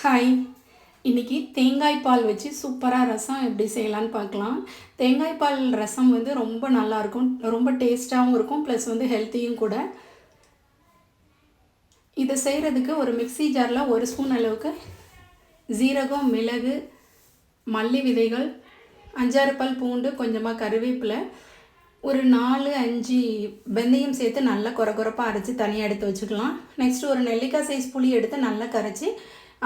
Hi இன்றைக்கி தேங்காய் பால் வச்சு சூப்பராக ரசம் எப்படி செய்யலான்னு பார்க்கலாம். தேங்காய் பால் ரசம் வந்து ரொம்ப நல்லாயிருக்கும் ரொம்ப டேஸ்ட்டாகவும் இருக்கும். ப்ளஸ் வந்து ஹெல்த்தியும் கூட. இதை செய்கிறதுக்கு ஒரு மிக்ஸி ஜாரில் ஒரு ஸ்பூன் அளவுக்கு ஜீரகம் மிளகு மல்லி விதைகள் அஞ்சாறு பல் பூண்டு கொஞ்சமாக கருவேப்பிலை ஒரு நாலு அஞ்சு வெந்தயம் சேர்த்து நல்லா குறை குறைப்பாக அரைச்சி தனியாக எடுத்து வச்சுக்கலாம். நெக்ஸ்ட்டு ஒரு நெல்லிக்காய் சைஸ் புளி எடுத்து நல்லா கரைச்சி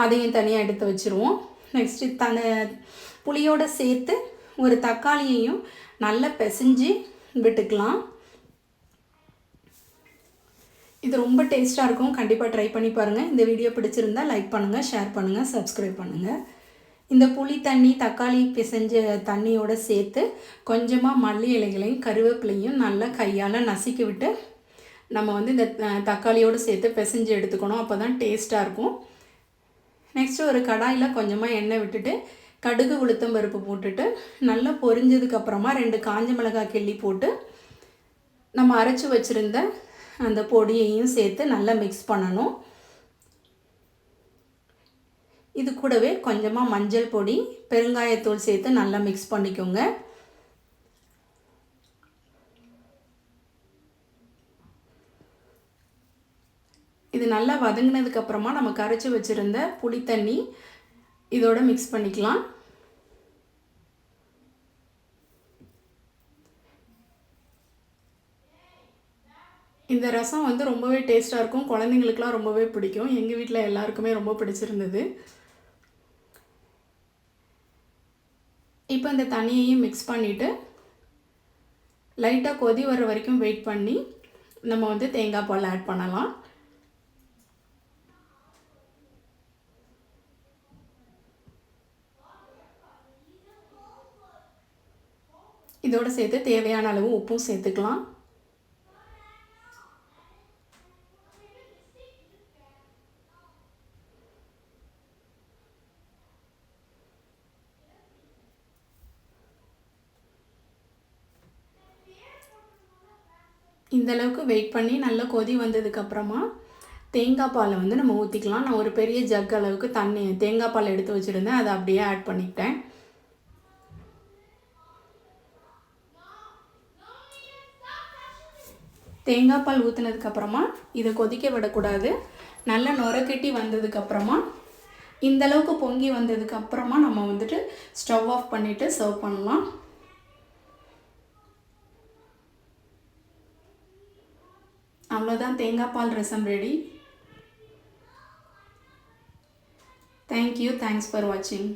அதையும் தனியாக எடுத்து வச்சுருவோம். நெக்ஸ்ட்டு தன புளியோடு சேர்த்து ஒரு தக்காளியையும் நல்லா பிசைஞ்சு விட்டுக்கலாம். இது ரொம்ப டேஸ்ட்டாக இருக்கும். கண்டிப்பாக ட்ரை பண்ணி பாருங்கள் இந்த வீடியோ பிடிச்சிருந்தால் லைக் பண்ணுங்கள் ஷேர் பண்ணுங்கள் சப்ஸ்கிரைப் பண்ணுங்கள் இந்த புளி தண்ணி தக்காளி பிசைஞ்ச தண்ணியோடு சேர்த்து கொஞ்சமாக மல்லி இலைகளையும் கருவேப்பிலையும் நல்லா கையால் நசுக்கி விட்டு நம்ம வந்து இந்த தக்காளியோடு சேர்த்து பிசைஞ்சு எடுத்துக்கணும். அப்போ தான் டேஸ்ட்டாக இருக்கும். நெக்ஸ்ட்டு ஒரு கடாயில் கொஞ்சமாக எண்ணெய் விட்டுட்டு கடுகு உளுத்தம் பருப்பு போட்டுட்டு நல்லா பொரிஞ்சதுக்கப்புறமா ரெண்டு காஞ்ச மிளகாய் கிள்ளி போட்டு நம்ம அரைச்சி வச்சுருந்த அந்த பொடியையும் சேர்த்து நல்லா மிக்ஸ் பண்ணணும். இது கூடவே கொஞ்சமாக மஞ்சள் பொடி பெருங்காயத்தூள் சேர்த்து நல்லா மிக்ஸ் பண்ணிக்கோங்க. இது நல்லா வதங்கினதுக்கப்புறமா நம்ம கரைச்சி வச்சுருந்த புளி தண்ணி இதோட மிக்ஸ் பண்ணிக்கலாம். இந்த ரசம் வந்து ரொம்பவே டேஸ்ட்டாக இருக்கும். குழந்தைங்களுக்குலாம் ரொம்பவே பிடிக்கும். எங்கள் வீட்டில் எல்லாருக்குமே ரொம்ப பிடிச்சிருந்தது. இப்போ இந்த தண்ணியையும் மிக்ஸ் பண்ணிவிட்டு லைட்டாக கொதி வர வரைக்கும் வெயிட் பண்ணி நம்ம வந்து தேங்காய் பால் ஆட் பண்ணலாம். இதோடு சேர்த்து தேவையான அளவு உப்பும் சேர்த்துக்கலாம். இந்தளவுக்கு வெயிட் பண்ணி நல்லா கொதி வந்ததுக்கப்புறமா தேங்காய் பாலை வந்து நம்ம ஊற்றிக்கலாம் நான் ஒரு பெரிய ஜக் அளவுக்கு தண்ணி தேங்காய் பால் எடுத்து வச்சுருந்தேன். அதை அப்படியே ஆட் பண்ணிக்கிட்டேன். தேங்காய் பால் ஊற்றுனதுக்கப்புறமா இதை கொதிக்க விடக்கூடாது. நல்லா நுரக்கட்டி வந்ததுக்கப்புறமா இந்தளவுக்கு பொங்கி வந்ததுக்கப்புறமா நம்ம வந்துட்டு ஸ்டவ் ஆஃப் பண்ணிவிட்டு சர்வ் பண்ணலாம். அவ்வளோதான் தேங்காய் பால் rasam ready. Thank you thanks for வாட்சிங்